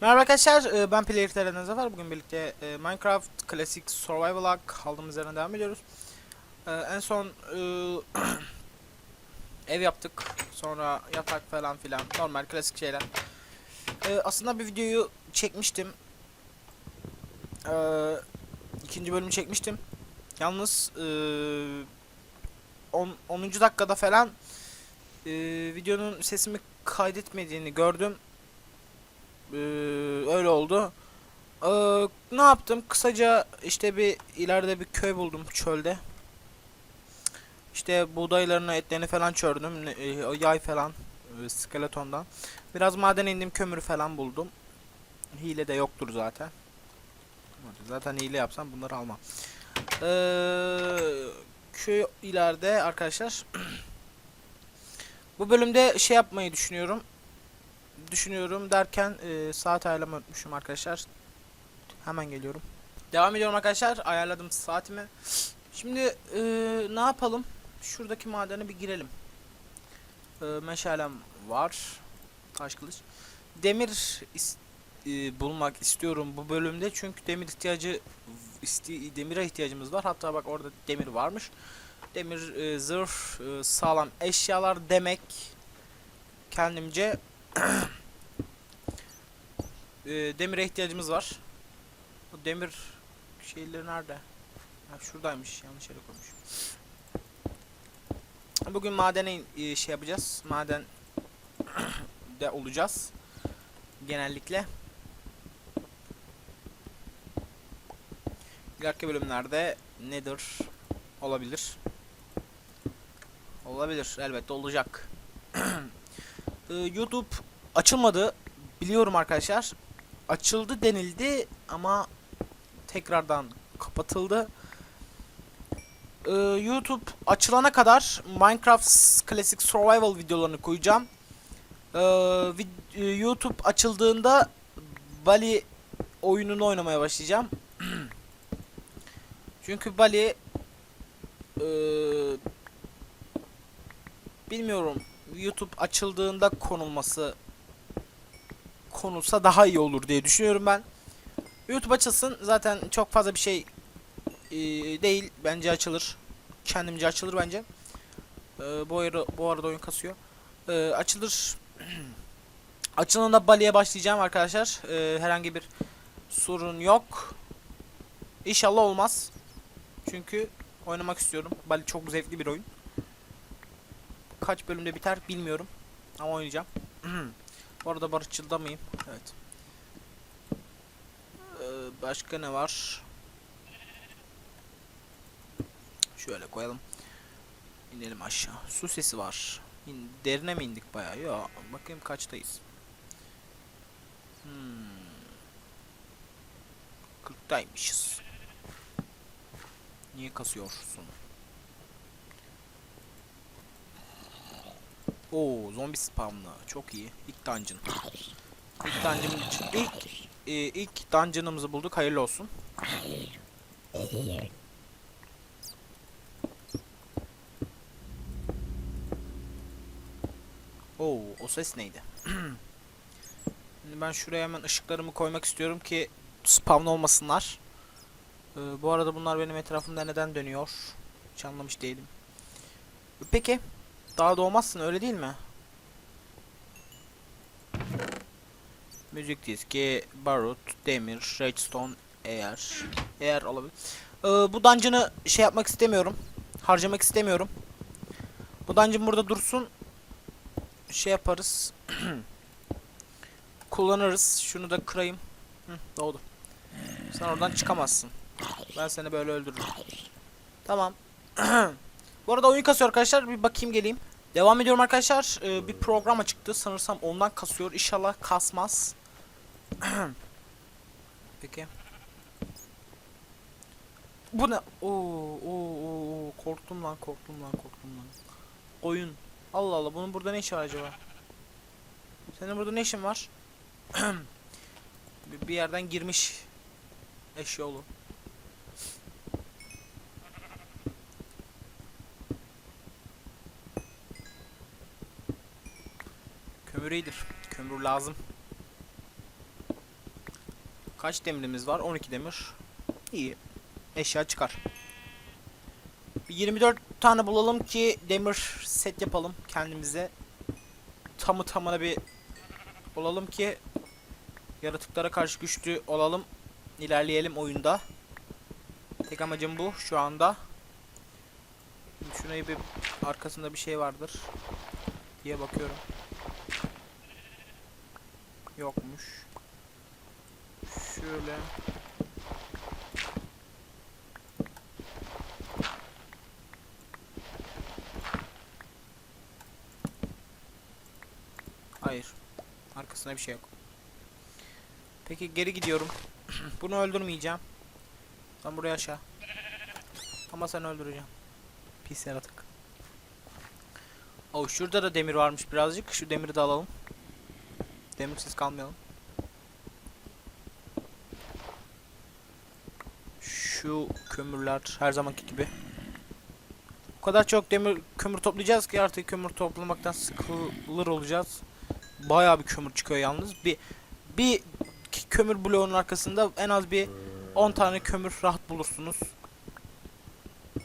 Merhaba arkadaşlar, e, ben Player TR'den Zafer. Bugün birlikte e, Minecraft Classic Survival'a kaldığımız yerden devam ediyoruz. E, En son ev yaptık, sonra yatak falan filan, normal klasik şeyler. Aslında bir videoyu çekmiştim. İkinci bölümü çekmiştim. Yalnız e, 10. 10. dakikada falan videonun sesimi kaydetmediğini gördüm. Ee, öyle oldu. Ee, ne yaptım? Kısaca işte bir ileride bir köy buldum çölde. İşte buğdaylarını, etlerini falan çördüm. E, yay falan, e, skeletondan. Biraz maden indim, kömür falan buldum. Hile de yoktur zaten. Zaten hile yapsam bunları almam. Ee, köy ileride arkadaşlar. Bu bölümde şey yapmayı düşünüyorum düşünüyorum derken e, saat ayarlamayı unutmuşum arkadaşlar. Hemen geliyorum. Devam ediyorum arkadaşlar. Ayarladım saatimi. Şimdi e, ne yapalım? Şuradaki madene bir girelim. E, meşalem var. Taş kılıç. Demir e, bulmak istiyorum bu bölümde çünkü demir ihtiyacı isti demire ihtiyacımız var. Hatta bak orada demir varmış. Demir e, zırh e, sağlam eşyalar demek kendimce e, demire ihtiyacımız var. Bu demir şeyleri nerede? Ha, şuradaymış. Yanlış yere koymuş. Bugün madene e, şey yapacağız. Maden de olacağız. Genellikle. İleriki bölümlerde nedir? Olabilir. Olabilir. Elbette olacak. Ee, YouTube açılmadı. Biliyorum arkadaşlar. Açıldı denildi ama tekrardan kapatıldı. Ee, YouTube açılana kadar Minecraft Classic Survival videolarını koyacağım. Ee, e, YouTube açıldığında Bali oyununu oynamaya başlayacağım. Çünkü Bali eee, bilmiyorum YouTube açıldığında konulması konulsa daha iyi olur diye düşünüyorum ben. YouTube açılsın zaten çok fazla bir şey eee, değil bence açılır. Kendimce açılır bence. Eee, bu arada bu arada oyun kasıyor. Eee, açılır. Açılığında Bali'ye başlayacağım arkadaşlar. Eee, herhangi bir sorun yok. İnşallah olmaz. Çünkü oynamak istiyorum. Bali çok zevkli bir oyun. Kaç bölümde biter bilmiyorum. Ama oynayacağım. Bu arada barışçılda mıyım? Evet. Ee, başka ne var? Şöyle koyalım. İnelim aşağı. Su sesi var. İn, derine mi indik bayağı? Yo, bakayım kaçtayız. Hmm. 40'taymışız. Niye kasıyorsun? Oo, zombi spamlı. Çok iyi. İlk dungeon. İlk dungeon ilk e, ilk dungeon'ımızı bulduk. Hayırlı olsun. Oo, o ses neydi? Şimdi ben şuraya hemen ışıklarımı koymak istiyorum ki spamlı olmasınlar. Ee, bu arada bunlar benim etrafımda neden dönüyor? Hiç anlamış değilim. Peki. Daha doğmazsın öyle değil mi? Müzik diski, barut, demir, redstone eğer eğer olabilir. Ee, bu dungeon'ı şey yapmak istemiyorum. Harcamak istemiyorum. Bu dungeon burada dursun. Şey yaparız. Kullanırız. Şunu da kırayım. Hı, doğdu. Sen oradan çıkamazsın. Ben seni böyle öldürürüm. Tamam. Bu arada oyun kasıyor arkadaşlar. Bir bakayım geleyim. Devam ediyorum arkadaşlar. Ee, bir program çıktı. Sanırsam ondan kasıyor. İnşallah kasmaz. Peki. Bu ne? Oo, oo, oo, korktum lan, korktum lan, korktum lan. Oyun. Allah Allah, bunun burada ne işi var acaba? Senin burada ne işin var? bir, yerden girmiş eşyolu. Kömür iyidir. Kömür lazım. Kaç demirimiz var? 12 demir. İyi. Eşya çıkar. Bir 24 tane bulalım ki demir set yapalım kendimize. Tamı tamına bir olalım ki yaratıklara karşı güçlü olalım. İlerleyelim oyunda. Tek amacım bu şu anda. Şurayı bir arkasında bir şey vardır diye bakıyorum. Yokmuş. Şöyle. Hayır. Arkasında bir şey yok. Peki geri gidiyorum. Bunu öldürmeyeceğim. Sen buraya aşağı. Ama sen öldüreceğim. Pis yaratık. Oh şurada da demir varmış birazcık. Şu demiri de alalım. Demirsiz kalmayalım. Şu kömürler her zamanki gibi. O kadar çok demir kömür toplayacağız ki artık kömür toplamaktan sıkılır olacağız. Bayağı bir kömür çıkıyor yalnız. Bir bir kömür bloğunun arkasında en az bir 10 tane kömür rahat bulursunuz.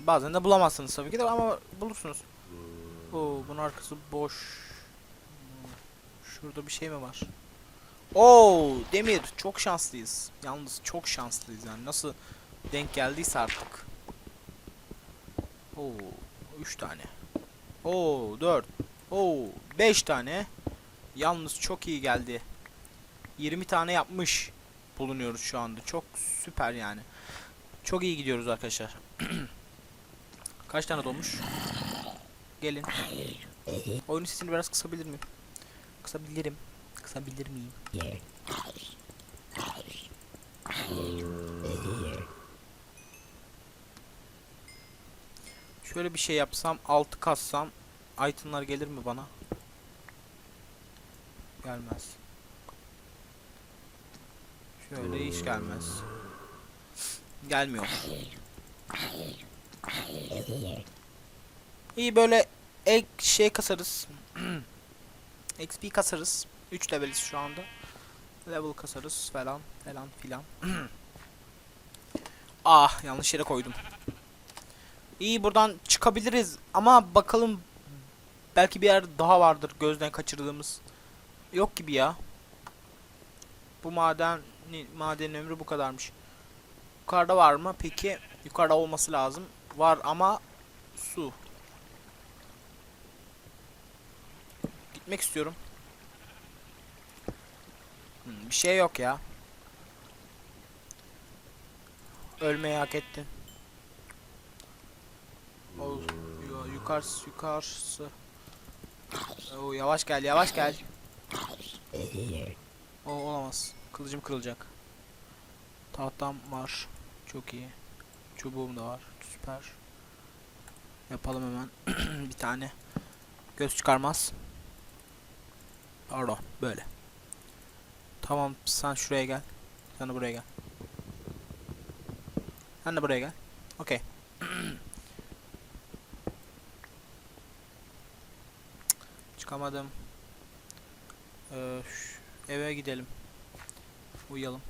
Bazen de bulamazsınız tabii ki de ama bulursunuz. Oo, bunun arkası boş. Şurada bir şey mi var? Oo, demir. Çok şanslıyız. Yalnız çok şanslıyız yani. Nasıl denk geldiyse artık. Oo, 3 tane. Oo, 4. Oo, 5 tane. Yalnız çok iyi geldi. 20 tane yapmış bulunuyoruz şu anda. Çok süper yani. Çok iyi gidiyoruz arkadaşlar. Kaç tane dolmuş? Gelin. Oyunun sesini biraz kısabilir miyim? Kısabilirim. Kısabilir miyim? Şöyle bir şey yapsam, altı kassam itemlar gelir mi bana? Gelmez. Şöyle hiç gelmez. Gelmiyor. İyi böyle ek şey kasarız. XP kasarız. 3 leveliz şu anda. Level kasarız falan falan filan. ah yanlış yere koydum. İyi buradan çıkabiliriz ama bakalım belki bir yer daha vardır gözden kaçırdığımız. Yok gibi ya. Bu maden madenin ömrü bu kadarmış. Yukarıda var mı? Peki yukarıda olması lazım. Var ama su. Gitmek istiyorum. Hmm, bir şey yok ya. Ölmeyi hak ettin. Ol, yu- yukarısı yukarısı. Oo, yavaş gel yavaş gel. O olamaz. Kılıcım kırılacak. Tahtam var. Çok iyi. Çubuğum da var. Süper. Yapalım hemen. bir tane. Göz çıkarmaz. Pardon. Böyle. Tamam sen şuraya gel. Sen de buraya gel. Sen de buraya gel. Okey. Çıkamadım. Ee, eve gidelim. Uyuyalım.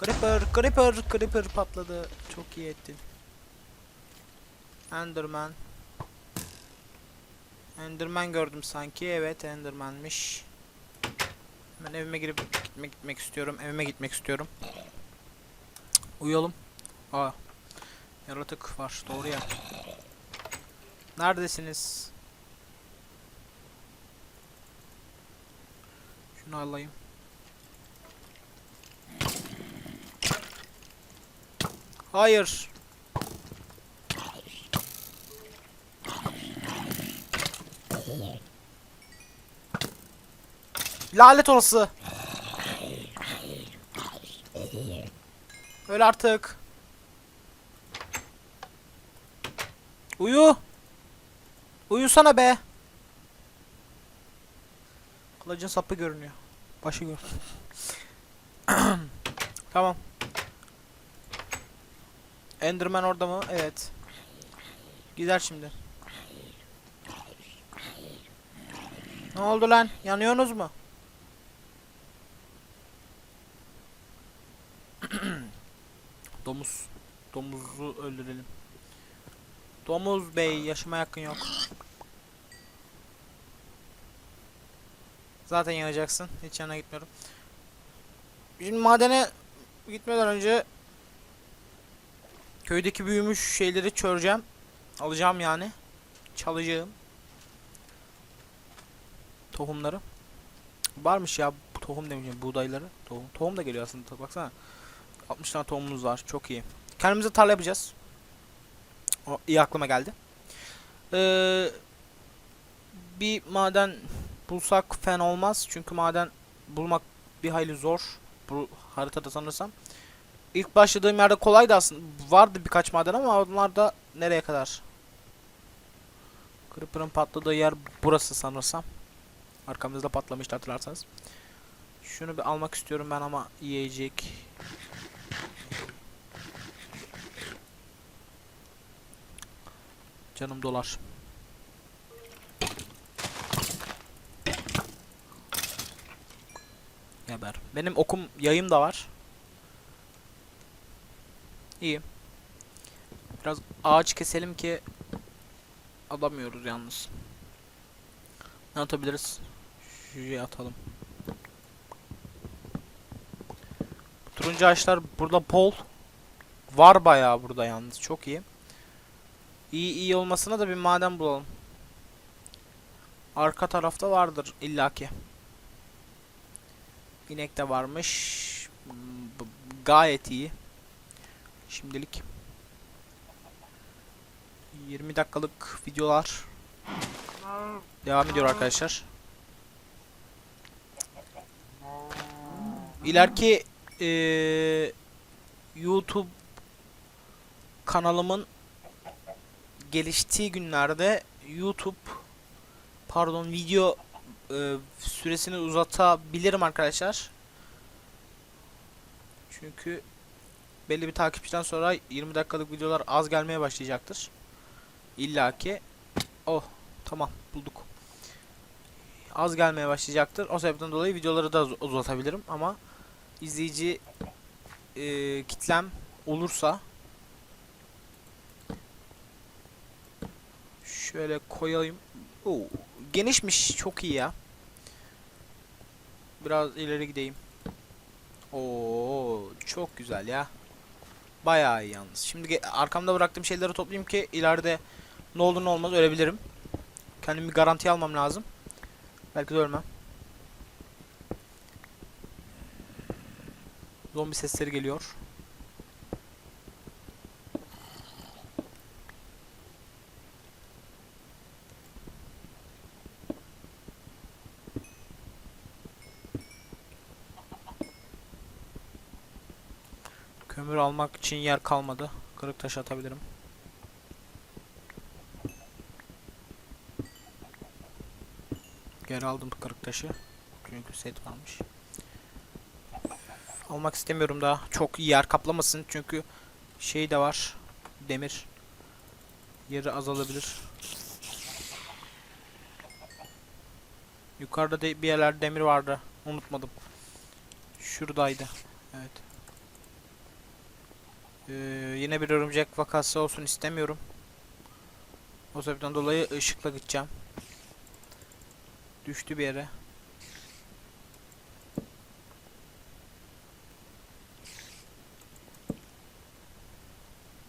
Creeper, Creeper, Creeper patladı. Çok iyi ettin. Enderman. Enderman gördüm sanki. Evet, Enderman'miş. Ben evime girip gitmek gitmek istiyorum. Evime gitmek istiyorum. Uyuyalım. Aa. Yaratık var. Doğru ya. Neredesiniz? Şunu alayım. Hayır. Lanet olası. Öl artık. Uyu. Uyusana be. Kılıcın sapı görünüyor. Başı gör. tamam. Enderman orada mı? Evet. Gider şimdi. Ne oldu lan? Yanıyorsunuz mu? Domuz. Domuzu öldürelim. Domuz bey yaşama yakın yok. Zaten yanacaksın. Hiç yana gitmiyorum. Şimdi madene gitmeden önce köydeki büyümüş şeyleri çöreceğim. Alacağım yani. Çalacağım. Tohumları. Varmış ya tohum demeyeceğim buğdayları. Tohum. Tohum da geliyor aslında baksana. 60 tane tohumumuz var. Çok iyi. Kendimize tarla yapacağız. O iyi aklıma geldi. Ee, bir maden bulsak fena olmaz. Çünkü maden bulmak bir hayli zor. Bu haritada sanırsam. İlk başladığım yerde kolaydı aslında. Vardı birkaç maden ama onlar da nereye kadar? Creeper'ın patladığı yer burası sanırsam. Arkamızda patlamıştı hatırlarsanız. Şunu bir almak istiyorum ben ama yiyecek. Canım dolar. Geber. Benim okum yayım da var. İyi. Biraz ağaç keselim ki alamıyoruz yalnız. Ne atabiliriz? Şuraya atalım. Turuncu ağaçlar burada bol. Var bayağı burada yalnız. Çok iyi. İyi iyi olmasına da bir maden bulalım. Arka tarafta vardır illaki. İnek de varmış. B- Gayet iyi. Şimdilik 20 dakikalık videolar devam ediyor arkadaşlar. İleriki eee, YouTube kanalımın geliştiği günlerde YouTube pardon video e, süresini uzatabilirim arkadaşlar. Çünkü belli bir takipçiden sonra 20 dakikalık videolar az gelmeye başlayacaktır. İlla ki oh tamam bulduk. Az gelmeye başlayacaktır. O sebepten dolayı videoları da uz- uzatabilirim ama izleyici e, kitlem olursa şöyle koyayım. Oo, genişmiş. Çok iyi ya. Biraz ileri gideyim. Oo, çok güzel ya. Bayağı iyi yalnız. Şimdi arkamda bıraktığım şeyleri toplayayım ki ileride ne olur ne olmaz ölebilirim. Kendimi garantiye almam lazım. Belki de ölmem. Zombi sesleri geliyor. Kömür almak için yer kalmadı. Kırık taş atabilirim. Geri aldım kırık taşı. Çünkü set varmış. Almak istemiyorum daha. Çok yer kaplamasın çünkü şey de var. Demir. Yeri azalabilir. Yukarıda de bir yerlerde demir vardı. Unutmadım. Şuradaydı. Evet. Ee, yine bir örümcek vakası olsun istemiyorum. O sebepten dolayı ışıkla gideceğim. Düştü bir yere.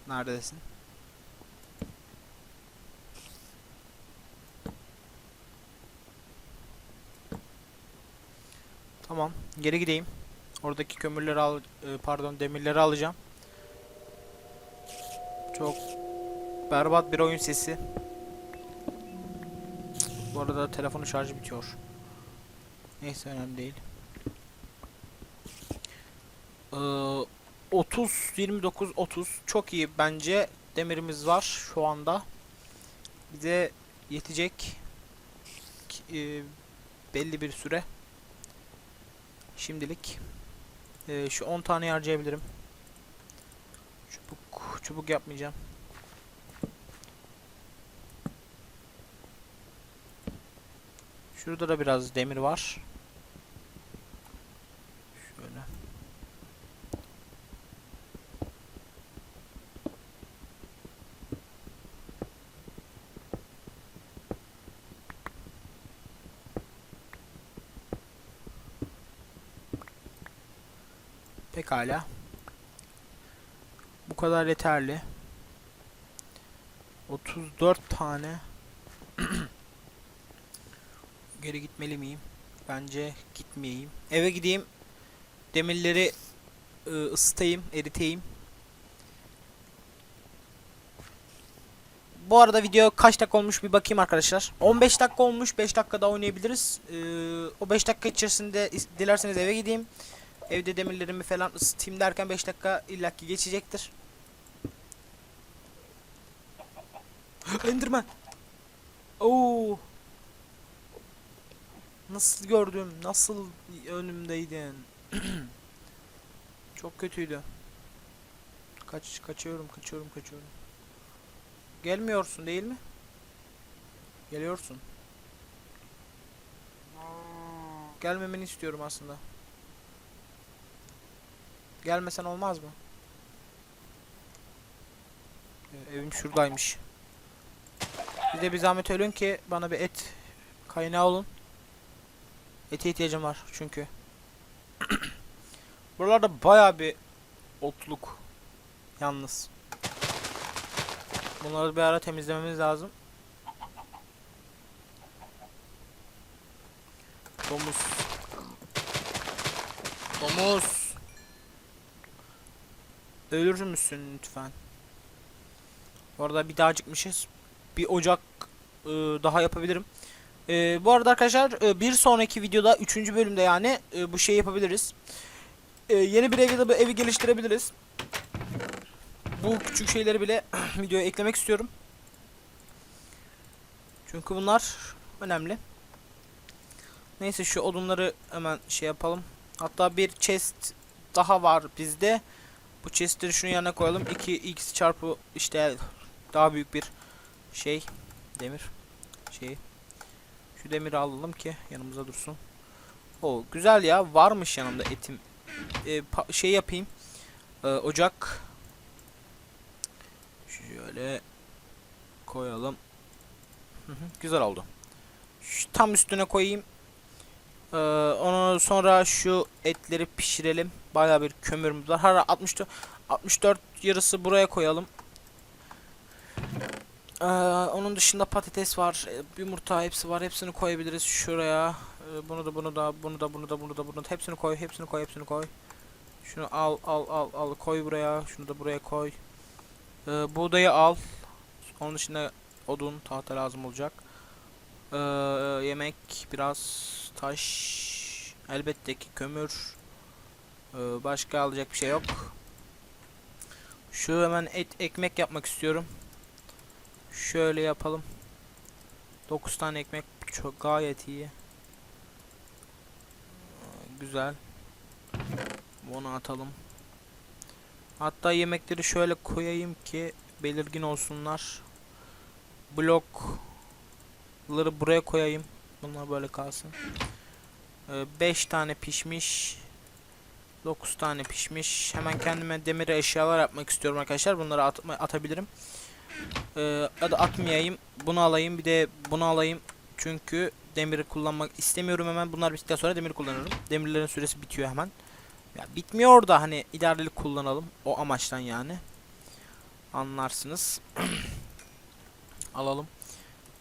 Neredesin? Tamam, geri gideyim. Oradaki kömürleri al, e, pardon demirleri alacağım. Çok berbat bir oyun sesi. Bu arada telefonun şarjı bitiyor. Neyse önemli değil. Ee, 30 29 30 çok iyi bence demirimiz var şu anda. Bize yetecek ki- e, belli bir süre. Şimdilik e, şu 10 tane harcayabilirim. Çubuk yapmayacağım. Şurada da biraz demir var. Şöyle. Pekala. Bu kadar yeterli. 34 tane. Geri gitmeli miyim? Bence gitmeyeyim. Eve gideyim. Demirleri ı, ısıtayım, eriteyim. Bu arada video kaç dakika olmuş bir bakayım arkadaşlar. 15 dakika olmuş. 5 dakika daha oynayabiliriz. Ee, o 5 dakika içerisinde is- dilerseniz eve gideyim. Evde demirlerimi falan ısıtayım derken 5 dakika illaki geçecektir. Enderman. Oo. Nasıl gördüm? Nasıl önümdeydin? Çok kötüydü. Kaç kaçıyorum, kaçıyorum, kaçıyorum. Gelmiyorsun değil mi? Geliyorsun. Gelmemeni istiyorum aslında. Gelmesen olmaz mı? Ee, Evim şuradaymış. Bir de bir zahmet ölün ki bana bir et kaynağı olun. Ete ihtiyacım var çünkü. Buralarda baya bir otluk. Yalnız. Bunları bir ara temizlememiz lazım. Domuz. Domuz. Ölür müsün lütfen? Bu arada bir daha acıkmışız. Bir ocak ıı, daha yapabilirim. Ee, bu arada arkadaşlar e, bir sonraki videoda 3. bölümde yani e, bu şeyi yapabiliriz. E, yeni bir ev ya da bir evi geliştirebiliriz. Bu küçük şeyleri bile videoya eklemek istiyorum. Çünkü bunlar önemli. Neyse şu odunları hemen şey yapalım. Hatta bir chest daha var bizde. Bu chestleri şunun yanına koyalım. 2x çarpı işte daha büyük bir şey demir şey. Şu demiri alalım ki yanımıza dursun. O güzel ya varmış yanımda etim. Ee, şey yapayım. Ee, ocak. Şöyle koyalım. Güzel oldu. Şu tam üstüne koyayım. Ee, onu sonra şu etleri pişirelim. Bayağı bir kömürümüz var. Hala 64 64 yarısı buraya koyalım. Ee, onun dışında patates var, e, yumurta hepsi var. Hepsini koyabiliriz şuraya. Ee, bunu da bunu da bunu da bunu da bunu da bunu da hepsini koy, hepsini koy, hepsini koy. Şunu al al al al koy buraya. Şunu da buraya koy. Ee, buğdayı al. Onun dışında odun, tahta lazım olacak. Ee, yemek, biraz taş, elbette ki kömür. Ee, başka alacak bir şey yok. Şu hemen et ekmek yapmak istiyorum. Şöyle yapalım. 9 tane ekmek çok gayet iyi. Ee, Güzel. Bunu atalım. Hatta yemekleri şöyle koyayım ki belirgin olsunlar. Blokları buraya koyayım. Bunlar böyle kalsın. 5 tane pişmiş. 9 tane pişmiş. Hemen kendime demir eşyalar yapmak istiyorum arkadaşlar. Bunları atma, atabilirim. Ee, ya da atmayayım. Bunu alayım bir de bunu alayım. Çünkü demiri kullanmak istemiyorum hemen. Bunlar bittikten sonra demir kullanırım. Demirlerin süresi bitiyor hemen. Ya bitmiyor da hani idareli kullanalım. O amaçtan yani. Anlarsınız. Alalım.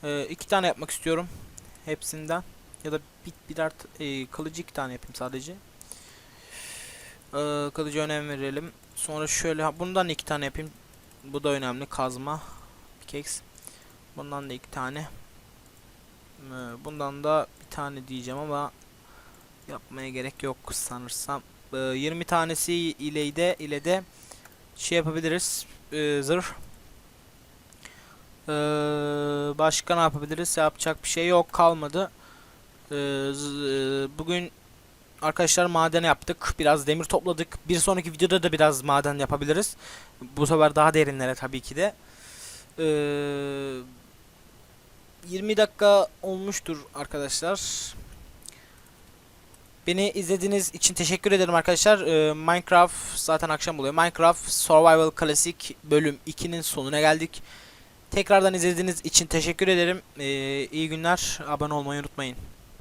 Ee, iki tane yapmak istiyorum. Hepsinden. Ya da bir, birer e, kılıcı iki tane yapayım sadece. Ee, kılıcı önem verelim. Sonra şöyle bundan iki tane yapayım. Bu da önemli. Kazma. Pickaxe. Bundan da iki tane. Ee, bundan da bir tane diyeceğim ama yapmaya gerek yok sanırsam. Ee, 20 tanesi ile de ile de şey yapabiliriz. Ee, zırh. Ee, başka ne yapabiliriz? Yapacak bir şey yok kalmadı. Ee, e, bugün arkadaşlar maden yaptık. Biraz demir topladık. Bir sonraki videoda da biraz maden yapabiliriz. Bu sefer daha derinlere tabii ki de. Ee, 20 dakika olmuştur arkadaşlar. Beni izlediğiniz için teşekkür ederim arkadaşlar. Ee, Minecraft zaten akşam oluyor. Minecraft Survival Classic bölüm 2'nin sonuna geldik. Tekrardan izlediğiniz için teşekkür ederim. Ee, iyi günler. Abone olmayı unutmayın.